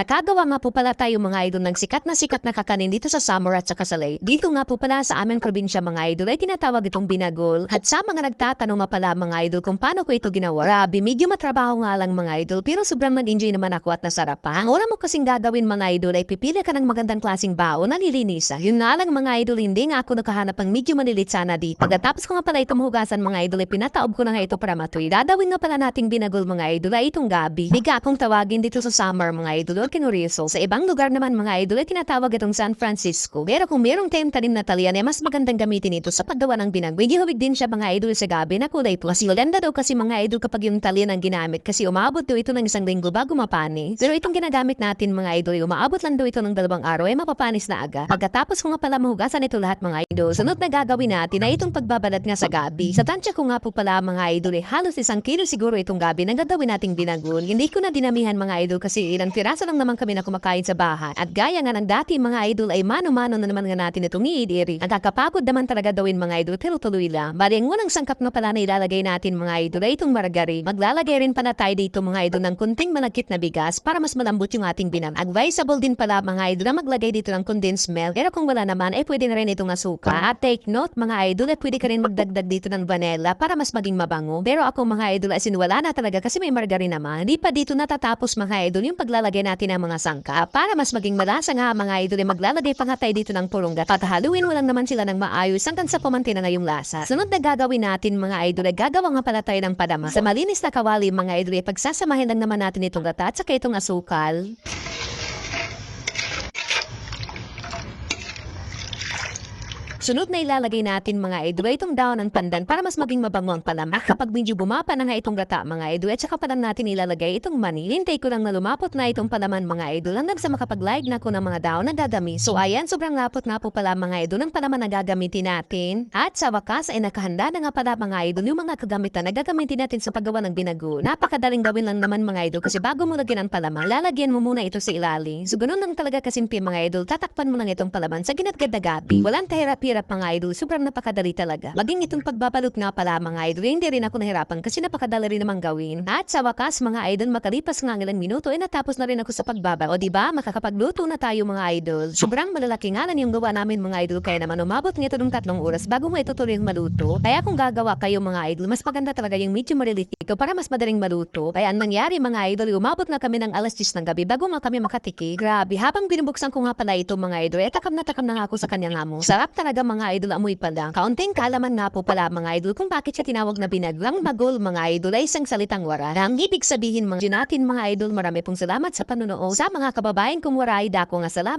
Nakagawa nga po pala tayo mga idol ng sikat na sikat na kakanin dito sa Samar at sa Lake. Dito nga po pala sa aming probinsya mga idol ay tinatawag itong binagol. At sa mga nagtatanong nga pala mga idol kung paano ko ito ginawa. Grabe, medyo matrabaho nga lang mga idol pero sobrang nag-enjoy naman ako at nasarap pa. Ang una mo kasing gagawin mga idol ay pipili ka ng magandang klaseng baon na nilinisan. Yun nga lang mga idol, hindi nga ako nakahanap ng medyo malilit sana dito. Pagkatapos ko nga pala itong hugasan mga idol ay pinataob ko na nga ito para matuloy. Dadawin nga pala nating binagol mga idol ay itong gabi. Biga akong tawagin dito sa summer mga idol o kinuriso. Sa ibang lugar naman mga idol ay tinatawag itong San Francisco. Pero kung merong tayong tanim na talian ay mas magandang gamitin ito sa paggawa ng binag. Hubig din siya mga idol sa gabi na kulay. Kasi Yolanda daw kasi mga idol kapag yung talian ang ginamit kasi umabot daw ito ng isang linggo bago mapani. Pero itong ginagamit natin mga idol ay umaabot lang daw ito ng dalawang araw ay mapapanis na agad. Pagkatapos ko nga pala mahugasan ito lahat mga idol, sunod na gagawin natin ay itong pagbabalat nga sa gabi. Sa tansya ko nga po pala mga idol ay halos isang kilo siguro itong gabi na gagawin nating binagun. Hindi ko na dinamihan mga idol kasi ilang piraso lang naman kami na kumakain sa bahay. At gaya nga ng dati mga idol ay mano-mano na naman nga natin itong iidiri. Ang kakapagod naman talaga gawin mga idol pero tuloy lang. Bali ang unang sangkap nga pala na ilalagay natin mga idol ay itong margarine. Maglalagay rin pala tayo dito mga idol ng kunting malagkit na bigas para mas malambot yung ating binam. Advisable din pala mga idol na maglagay dito ng condensed milk. Pero kung wala naman ay pwede na rin itong asuka. At take note mga idol ay pwede ka rin magdagdag dito ng vanilla para mas maging mabango. Pero ako mga idol ay wala na talaga kasi may margarine naman. Hindi pa dito natatapos mga idol yung paglalagay natin ng mga sangka. Para mas maging malasa nga mga idol ay maglalagay pa nga tayo dito ng purunggat. Patahaluin mo lang naman sila ng maayos hanggang sa pumanti na yung lasa. Sunod na gagawin natin mga idol ay gagawa nga pala tayo ng padama. Sa malinis na kawali mga idol ay pagsasamahin lang naman natin itong gata at saka itong asukal. Sunod na ilalagay natin mga idol itong daon ng pandan para mas maging mabango ang palamak. Kapag medyo bumapa na nga itong gata mga idol at pa natin ilalagay itong mani. Hintay ko lang na lumapot na itong palaman mga idol hanggang sa makapag-live na ko ng mga daon na gagami. So ayan, sobrang lapot nga po pala mga idol ng palaman na gagamitin natin. At sa wakas ay nakahanda na nga pala mga idol yung mga kagamitan na gagamitin natin sa paggawa ng binago. Napakadaling gawin lang naman mga idol kasi bago mo lagyan ang palaman, lalagyan mo muna ito sa ilalim. So ganun lang talaga kasimpi mga idol, tatakpan mo lang itong palaman sa ginatgad na gabi. Tahirap-hirap mga idol, sobrang napakadali talaga. Maging itong pagbabalot nga pala mga idol, hindi rin ako nahirapan kasi napakadali rin namang gawin. At sa wakas mga idol, makalipas nga ng ilang minuto, ay natapos na rin ako sa pagbaba. O diba, makakapagluto na tayo mga idol. Sobrang malalaki nga lang yung gawa namin mga idol, kaya naman umabot nga ito ng tatlong oras bago mo ito tuloy yung maluto. Kaya kung gagawa kayo mga idol, mas maganda talaga yung medyo maliliit ito para mas madaling maluto. Kaya ang nangyari mga idol, umabot nga kami ng alas 10 ng gabi bago nga kami makatiki. Grabe, habang binubuksan ko nga pala ito mga idol, eh takam na takam na nga ako sa kanyang amo. Sarap talaga mga idol, amoy pa lang. Kaunting kalaman nga po pala mga idol kung bakit siya tinawag na binaglang magol mga idol ay isang salitang wara. Ang ibig sabihin mga natin mga idol, marami pong salamat sa panunood. Sa mga kababayan kong waray, dako nga salamat.